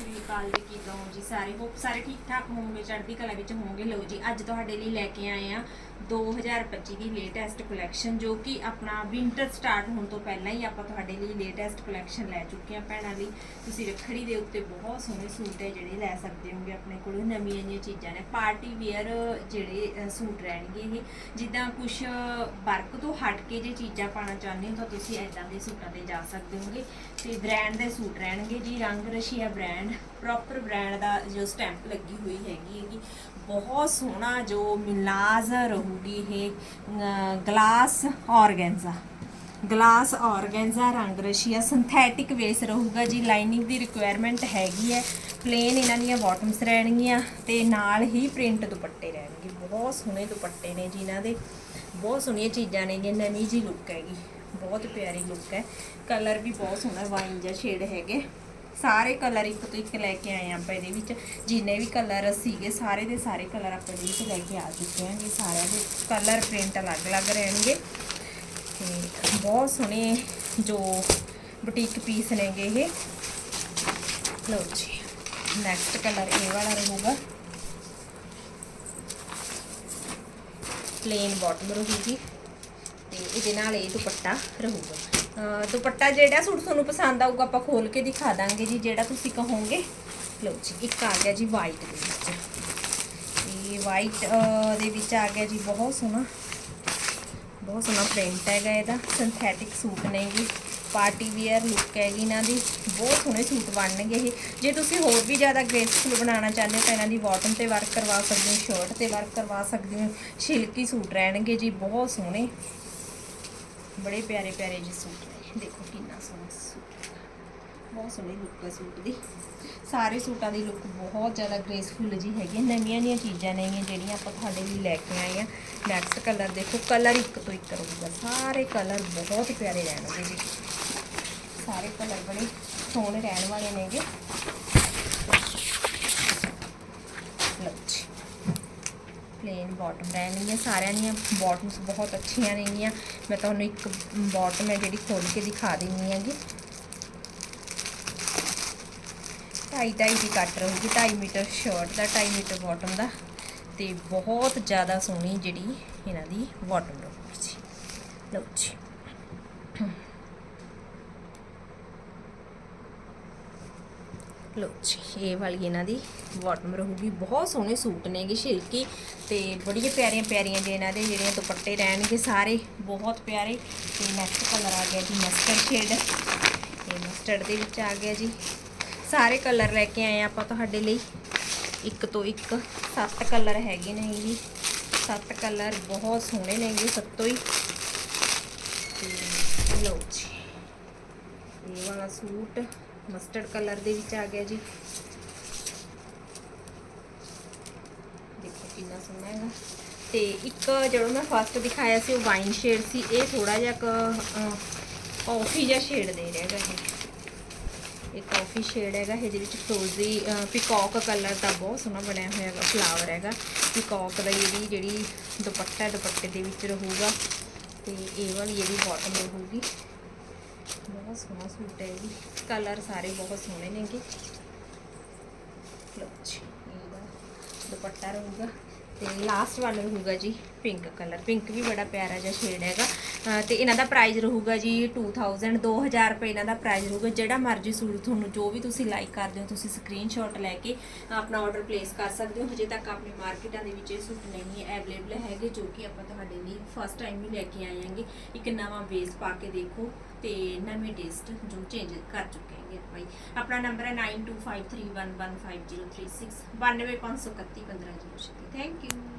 ਸ਼੍ਰੀ ਅਕਾਲ ਜੀ ਕਿਦਾਂ ਹੋ ਜੀ? ਸਾਰੇ ਹੋਪ ਸਾਰੇ ਠੀਕ ਠਾਕ ਹੋਵੋਗੇ, ਚੜ੍ਹਦੀ ਕਲਾ ਵਿੱਚ ਹੋਵੋਗੇ? ਲਓ ਜੀ, ਅੱਜ ਤੁਹਾਡੇ ਲਈ ਲੈ ਕੇ ਆਏ ਆ 2025 ਦੀ ਲੇਟੈਸਟ ਕਲੈਕਸ਼ਨ ਜੋ ਕਿ ਆਪਣਾ ਵਿੰਟਰ ਸਟਾਰਟ ਹੋਣ ਤੋਂ ਪਹਿਲਾਂ ਹੀ ਆਪਾਂ ਤੁਹਾਡੇ ਲਈ ਲੇਟੈਸਟ ਕਲੈਕਸ਼ਨ ਲੈ ਚੁੱਕੇ ਆ ਭੈਣਾਂ ਲਈ। ਤੁਸੀਂ ਰੱਖੜੀ ਦੇ ਉੱਤੇ ਬਹੁਤ ਸੋਹਣੇ ਸੂਟ ਹੈ ਜਿਹੜੇ ਲੈ ਸਕਦੇ ਹੋਗੇ ਆਪਣੇ ਕੋਲ। ਨਵੀਆਂ ਜਿਹੀਆਂ ਚੀਜ਼ਾਂ ਨੇ। ਪਾਰਟੀ ਵੇਅਰ ਜਿਹੜੇ ਸੂਟ ਰਹਿਣਗੇ ਇਹ। ਜਿੱਦਾਂ ਕੁਝ ਵਰਕ ਤੋਂ ਹਟ ਕੇ ਜੇ ਚੀਜ਼ਾਂ ਪਾਣਾ ਚਾਹੁੰਦੇ ਹੋ ਤਾਂ ਤੁਸੀਂ ਐਦਾਂ ਦੇ ਸੂਟਾਂ ਤੇ ਜਾ ਸਕਦੇ ਹੋਗੇ। ਤੇ ਬ੍ਰਾਂਡ ਦੇ ਸੂਟ ਰਹਿਣਗੇ ਜੀ। Rang Rasiya brand proper brand ਦਾ ਜੋ ਸਟੈਂਪ ਲੱਗੀ ਹੋਈ ਹੈਗੀ ਹੈਗੀ, ਬਹੁਤ ਸੋਹਣਾ ਜੋ ਮਿਲਾਜ਼ ਰਹੂਗੀ ਇਹ glass organza glass organza Rang Rasiya synthetic ਵੇਸ ਰਹੂਗਾ ਜੀ ਲਾਈਨਿੰਗ ਦੀ ਰਿਕੁਆਇਰਮੈਂਟ ਹੈਗੀ ਹੈ ਪਲੇਨ ਇਹਨਾਂ ਦੀਆਂ ਬਾਟਮਸ ਰਹਿਣਗੀਆਂ ਤੇ ਨਾਲ ਹੀ ਪ੍ਰਿੰਟ ਦੁਪੱਟੇ ਰਹਿਣਗੇ। ਬਹੁਤ ਸੋਹਣੇ ਦੁਪੱਟੇ ਨੇ ਜੀ ਇਹਨਾਂ ਦੇ। ਬਹੁਤ ਸੋਹਣੀਆਂ ਚੀਜ਼ਾਂ ਨੇ ਜੀ, ਨਵੀਂ ਜੀ ਲੁੱਕ ਹੈਗੀ। ਬਹੁਤ ਪਿਆਰੀ ਲੁੱਕ ਹੈ। ਕਲਰ ਵੀ ਬਹੁਤ ਸੋਹਣਾ, ਵਾਈਨ ਜਿਹਾ ਸ਼ੇਡ ਹੈਗੇ। ਸਾਰੇ ਕਲਰ ਇੱਕ ਤੋਂ ਇੱਕ ਲੈ ਕੇ ਆਏ ਆਪਾਂ ਇਹਦੇ ਵਿੱਚ। ਜਿੰਨੇ ਵੀ ਕਲਰ ਸੀਗੇ, ਸਾਰੇ ਦੇ ਸਾਰੇ ਕਲਰ ਆਪਾਂ ਇਹਦੇ ਵਿੱਚ ਲੈ ਕੇ ਆ ਚੁੱਕੇ ਹਾਂ। ਜੀ ਸਾਰਿਆਂ ਦੇ ਕਲਰ ਪ੍ਰਿੰਟ ਅਲੱਗ-ਅਲੱਗ ਰਹਿਣਗੇ। ਤੇ ਬਹੁਤ ਸੋਹਣੇ ਜੋ ਬੁਟੀਕ ਪੀਸ ਨੇਗੇ ਇਹ। ਲਓ ਜੀ ਨੈਕਸਟ ਕਲਰ ਇਹ ਵਾਲਾ ਰਹੂਗਾ। ਪਲੇਨ ਬਾਟਮ ਰਹੂਗੀ। ਤੇ ਇਹਦੇ ਨਾਲ ਇਹ ਦੁਪੱਟਾ ਰਹੂਗਾ। ਦੁਪੱਟਾ ਜਿਹੜਾ ਸੂਟ ਤੁਹਾਨੂੰ ਪਸੰਦ ਆਊਗਾ, ਆਪਾਂ ਖੋਲ ਕੇ ਦਿਖਾ ਦਾਂਗੇ ਜੀ, ਜਿਹੜਾ ਤੁਸੀਂ ਕਹੋਗੇ। ਲਓ ਜੀ, ਇੱਕ ਆ ਗਿਆ ਜੀ ਵਾਈਟ ਦੇ ਵਿੱਚ। ਇਹ ਵਾਈਟ ਦੇ ਵਿੱਚ ਆ ਗਿਆ ਜੀ, ਬਹੁਤ ਸੋਹਣਾ ਬਹੁਤ ਸੋਹਣਾ ਪ੍ਰਿੰਟ ਹੈਗਾ ਇਹਦਾ। ਸਿੰਥੈਟਿਕ ਸੂਟ ਨੇ ਜੀ। ਪਾਰਟੀ ਵੇਅਰ ਲੁੱਕ ਹੈਗੀ ਇਹਨਾਂ ਦੀ। ਬਹੁਤ ਸੋਹਣੇ ਸੂਟ ਬਣਨਗੇ ਇਹ। ਜੇ ਤੁਸੀਂ ਹੋਰ ਵੀ ਜ਼ਿਆਦਾ ਗ੍ਰੇਸਫੁਲ ਬਣਾਉਣਾ ਚਾਹੁੰਦੇ ਹੋ, ਤਾਂ ਇਹਨਾਂ ਦੀ ਬਾਟਮ ਤੇ ਵਰਕ ਕਰਵਾ ਸਕਦੇ ਹੋ ਸ਼ਰਟ ਤੇ ਵਰਕ ਕਰਵਾ ਸਕਦੇ ਹੋ। ਛਿਲਕੀ ਸੂਟ ਰਹਿਣਗੇ ਜੀ, ਬਹੁਤ ਸੋਹਣੇ। ਬੜੇ ਪਿਆਰੇ ਪਿਆਰੇ ਜੀ ਸੂਟ ਨੇ। ਦੇਖੋ ਕਿੰਨਾ ਸੋਹਣਾ ਸੂਟ ਬਹੁਤ ਸੋਹਣੀ ਲੁੱਕ ਹੈ ਸੂਟ ਦੀ। ਸਾਰੇ ਸੂਟਾਂ ਦੀ ਲੁੱਕ ਬਹੁਤ ਜ਼ਿਆਦਾ ਗ੍ਰੇਸਫੁਲ ਜੀ ਹੈਗੀ ਹੈ। ਨਵੀਆਂ ਦੀਆਂ ਚੀਜ਼ਾਂ ਨੇਗੀਆਂ ਜਿਹੜੀਆਂ ਆਪਾਂ ਤੁਹਾਡੇ ਲਈ ਲੈ ਕੇ ਆਏ ਆ ਨੈਕਸਟ ਕਲਰ ਦੇਖੋ ਕਲਰ ਇੱਕ ਤੋਂ ਇੱਕ ਰਹੂਗਾ। ਸਾਰੇ ਕਲਰ ਬਹੁਤ ਪਿਆਰੇ ਰਹਿਣਗੇ ਜੀ ਸਾਰੇ ਕਲਰ ਬੜੇ ਸੋਹਣੇ ਰਹਿਣ ਵਾਲੇ ਨੇਗੇ। ਲਓ ਜੀ। ਪਲੇਨ ਬਾਟਮ ਰਹਿਣਗੀਆਂ। ਸਾਰਿਆਂ ਦੀਆਂ ਬਾਟਮਸ ਬਹੁਤ ਅੱਛੀਆਂ ਨੇਗੀਆਂ। ਮੈਂ ਤੁਹਾਨੂੰ ਇੱਕ ਬਾਟਮ ਹੈ ਜਿਹੜੀ ਖੋਲ ਕੇ ਦਿਖਾ ਦਿੰਨੀ ਹੈਗੀ। ਢਾਈ ਢਾਈ ਦੀ ਕੱਟ ਰਹੂਗੀ। 2.5 ਮੀਟਰ ਸ਼ਰਟ ਦਾ 2.5 ਮੀਟਰ ਬਾਟਮ ਦਾ। ਤੇ ਬਹੁਤ ਜ਼ਿਆਦਾ ਸੋਹਣੀ ਜਿਹੜੀ ਇਹਨਾਂ ਦੀ ਬਾਟਮ ਰਹੂਗੀ ਲਓ ਜੀ। ਲੋ ਜੀ, ਇਹ ਵਾਲੀ ਇਹਨਾਂ ਦੀ ਬਾਟਮ ਰਹੂਗੀ। ਬਹੁਤ ਸੋਹਣੇ ਸੂਟ ਨੇਗੇ ਛਿਲਕੀ ਤੇ ਬੜੀਆਂ ਪਿਆਰੀਆਂ ਪਿਆਰੀਆਂ ਜੇ ਇਹਨਾਂ ਦੇ ਜਿਹੜੀਆਂ ਦੁਪੱਟੇ ਰਹਿਣਗੇ ਸਾਰੇ, ਬਹੁਤ ਪਿਆਰੇ। ਤੇ ਨੈਕਸਟ ਕਲਰ ਆ ਗਿਆ ਜੀ ਮਸਟਰਡ ਸ਼ੇਡ ਇਹ ਮਸਟਰਡ ਦੇ ਵਿੱਚ ਆ ਗਿਆ ਜੀ। ਸਾਰੇ ਕਲਰ ਲੈ ਕੇ ਆਏ ਆਪਾਂ ਤੁਹਾਡੇ ਲਈ। ਇੱਕ ਤੋਂ ਇੱਕ, ਸੱਤ ਕਲਰ ਹੈਗੇ ਨੇ ਜੀ। ਸੱਤ ਕਲਰ ਬਹੁਤ ਸੋਹਣੇ ਨੇਗੇ ਸੱਤੋਂ ਹੀ। ਤੇ ਜੀ, ਇਹ ਵਾਲਾ ਸੂਟ ਮਸਟਰਡ ਕਲਰ ਦੇ ਵਿੱਚ ਆ ਗਿਆ ਜੀ। ਦੇਖੋ ਕਿੰਨਾ ਸੋਹਣਾ ਹੈਗਾ। ਤੇ ਇੱਕ ਜਿਹੜਾ ਮੈਂ ਫਸਟ ਦਿਖਾਇਆ ਸੀ, ਉਹ ਵਾਈਨ ਸ਼ੇਡ ਸੀ, ਇਹ ਥੋੜਾ ਜਿਹਾ ਕਾਫੀ ਜਿਹਾ ਸ਼ੇਡ ਦੇ ਰਿਹਾ ਹੈਗਾ ਇਹ। ਇਹ ਕਾਫੀ ਸ਼ੇਡ ਹੈਗਾ, ਇਹਦੇ ਵਿੱਚ ਫਰੋਜ਼ੀ ਪਿਕੌਕ ਕਲਰ ਦਾ ਬਹੁਤ ਸੋਹਣਾ ਬਣਿਆ ਹੋਇਆ ਹੈਗਾ ਫਲਾਵਰ ਹੈਗਾ। ਪਿਕੌਕ ਦਾ ਜਿਹੜੀ ਜਿਹੜੀ ਦੁਪੱਟਾ, ਦੁਪੱਟੇ ਦੇ ਵਿੱਚ ਰਹੂਗਾ। ਤੇ ਇਹ ਵਾਲੀ ਜਿਹੜੀ ਬਾਟਮ ਰਹੂਗੀ। ਬਹੁਤ ਸੋਹਣਾ ਸੂਟ ਹੈ ਜੀ। ਕਲਰ ਸਾਰੇ ਬਹੁਤ ਸੋਹਣੇ ਨੇਗੇ। ਲਓ ਜੀ ਇਹਦਾ ਦੁਪੱਟਾ ਰਹੂਗਾ ਤੇ ਲਾਸਟ ਵਾਲਾ ਰਹੂਗਾ ਜੀ ਪਿੰਕ ਕਲਰ ਪਿੰਕ ਵੀ ਬੜਾ ਪਿਆਰਾ ਜਿਹਾ ਸ਼ੇਡ ਹੈਗਾ। ਤੇ ਇਹਨਾਂ ਦਾ ਪ੍ਰਾਈਸ ਰਹੂਗਾ ਜੀ 2000 2000 ਰੁਪਏ ਇਹਨਾਂ ਦਾ ਪ੍ਰਾਈਸ ਰਹੂਗਾ, ਜਿਹੜਾ ਮਰਜ਼ੀ ਸੂਟ ਤੁਹਾਨੂੰ ਜੋ ਵੀ ਤੁਸੀਂ ਲਾਈਕ ਕਰਦੇ ਹੋ, ਤੁਸੀਂ ਸਕਰੀਨਸ਼ਾਟ ਲੈ ਕੇ ਆਪਣਾ ਆਰਡਰ ਪਲੇਸ ਕਰ ਸਕਦੇ ਹੋ। ਹਜੇ ਤੱਕ ਆਪਣੇ ਮਾਰਕੀਟਾਂ ਦੇ ਵਿੱਚ ਇਹ ਸੂਟ ਨਹੀਂ ਅਵੇਲੇਬਲ ਹੈਗੇ, ਜੋ ਕਿ ਆਪਾਂ ਤੁਹਾਡੇ ਲਈ ਫਸਟ ਟਾਈਮ ਹੀ ਲੈ ਕੇ ਆਏ ਹਾਂਗੇ। ਇੱਕ ਨਵਾਂ ਬੇਸ ਪਾ ਕੇ ਦੇਖੋ ਤੇ ਨਵੇਂ ਟੇਸਟ ਜੋ ਚੇਂਜ ਕਰ ਚੁੱਕੇ ਹੈਗੇ ਭਾਈ ਆਪਣਾ ਨੰਬਰ ਹੈ 9253115036 92531 1506 ਥੈਂਕ ਯੂ